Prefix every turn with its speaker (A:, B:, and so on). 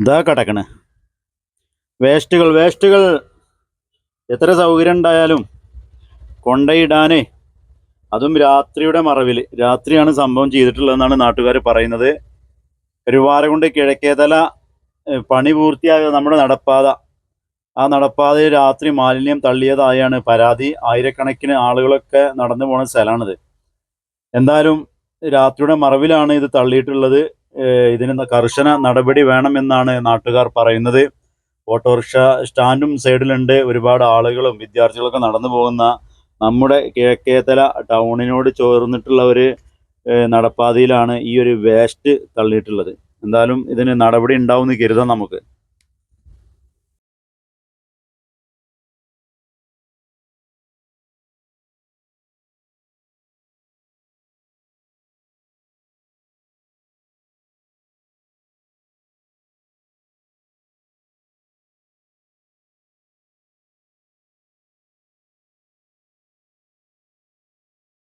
A: ഇതാ കിടക്കണ്? വേസ്റ്റുകൾ വേസ്റ്റുകൾ. എത്ര സൗകര്യം ഉണ്ടായാലും കൊണ്ടയിടാനേ അതും രാത്രിയുടെ മറവിൽ രാത്രിയാണ് സംഭവം ചെയ്തിട്ടുള്ളതെന്നാണ് നാട്ടുകാർ പറയുന്നത്. കരുവാരകുണ്ട് കിഴക്കേതല പണി പൂർത്തിയായ നമ്മുടെ നടപ്പാത. ആ നടപ്പാതയിൽ രാത്രി മാലിന്യം തള്ളിയതായാണ് പരാതി. ആയിരക്കണക്കിന് ആളുകളൊക്കെ നടന്നു പോണ സ്ഥലമാണിത്. എന്തായാലും രാത്രിയുടെ മറവിലാണ് ഇത് തള്ളിയിട്ടുള്ളത്. ഇതിന് കർശന നടപടി വേണമെന്നാണ് നാട്ടുകാർ പറയുന്നത്. ഓട്ടോറിക്ഷ സ്റ്റാൻഡും സൈഡിലുണ്ട്. ഒരുപാട് ആളുകളും വിദ്യാർത്ഥികളൊക്കെ നടന്നു പോകുന്ന നമ്മുടെ കിഴക്കേത്തല ടൗണിനോട് ചേർന്നിട്ടുള്ള ഒരു നടപ്പാതയിലാണ് ഈ ഒരു വേസ്റ്റ് തള്ളിയിട്ടുള്ളത്. എന്തായാലും ഇതിന് നടപടി ഉണ്ടാവും എന്ന് കരുതാം നമുക്ക്.